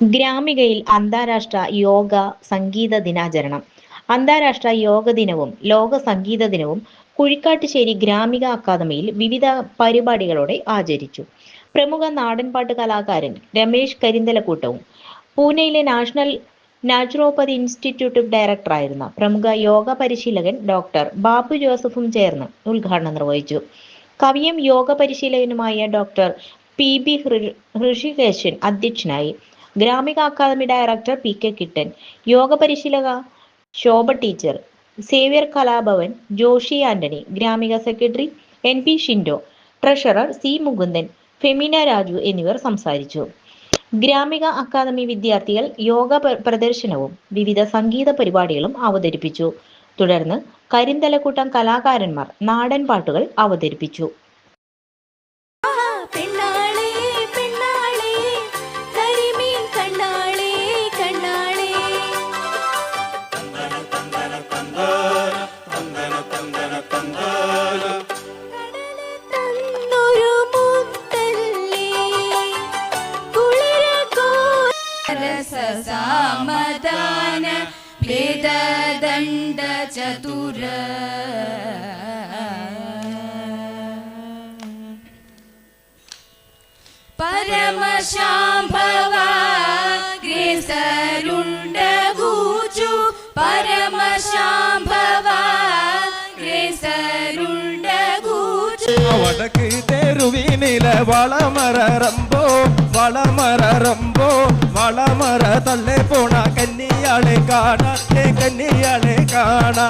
ഗ്രാമികയിൽ അന്താരാഷ്ട്ര യോഗ സംഗീത ദിനാചരണം. അന്താരാഷ്ട്ര യോഗ ദിനവും ലോക സംഗീത ദിനവും കുഴിക്കാട്ടുശ്ശേരി ഗ്രാമിക അക്കാദമിയിൽ വിവിധ പരിപാടികളോടെ ആചരിച്ചു. പ്രമുഖ നാടൻപാട്ട് കലാകാരൻ രമേശ് കരിന്തലക്കൂട്ടവും പൂനെയിലെ നാഷണൽ നാച്ചുറോപ്പതി ഇൻസ്റ്റിറ്റ്യൂട്ട് ഡയറക്ടറായിരുന്ന പ്രമുഖ യോഗ പരിശീലകൻ ഡോക്ടർ ബാബു ജോസഫും ചേർന്ന് ഉദ്ഘാടനം നിർവഹിച്ചു. കവിയും യോഗ പരിശീലകനുമായ ഡോക്ടർ പി ബി ഹൃഷികേശൻ അധ്യക്ഷനായി Gramika academy director P K Kittan yoga പരിശീലക Shobha teacher Xavier Kalabhavan Joshi Antony Gramika secretary N P Shindo treasurer C Mukundan Femina Raju എന്നിവർ സംസാരിച്ചു. ഗ്രാമിക അക്കാദമി വിദ്യാർത്ഥികൾ യോഗ പ്ര- പ്രദർശനവും വിവിധ സംഗീത പരിപാടികളും അവതരിപ്പിച്ചു. തുടർന്ന് കരിന്തലക്കൂട്ടം കലാകാരന്മാർ നാടൻ പാട്ടുകൾ അവതരിപ്പിച്ചു. सरससामदान भेददण्ड चतुर परमशाम्भवा ग्रेसरुण्डगूचु परमशाम्भवा ग्रेसरुण्डगूचु वडकु तेरुविनिल वळमर रम्बो വളമര റംബോ വളമര തള്ളെ പോണ കന്നിയാളെ കാണാൻ കന്നിയാളെ കാണാ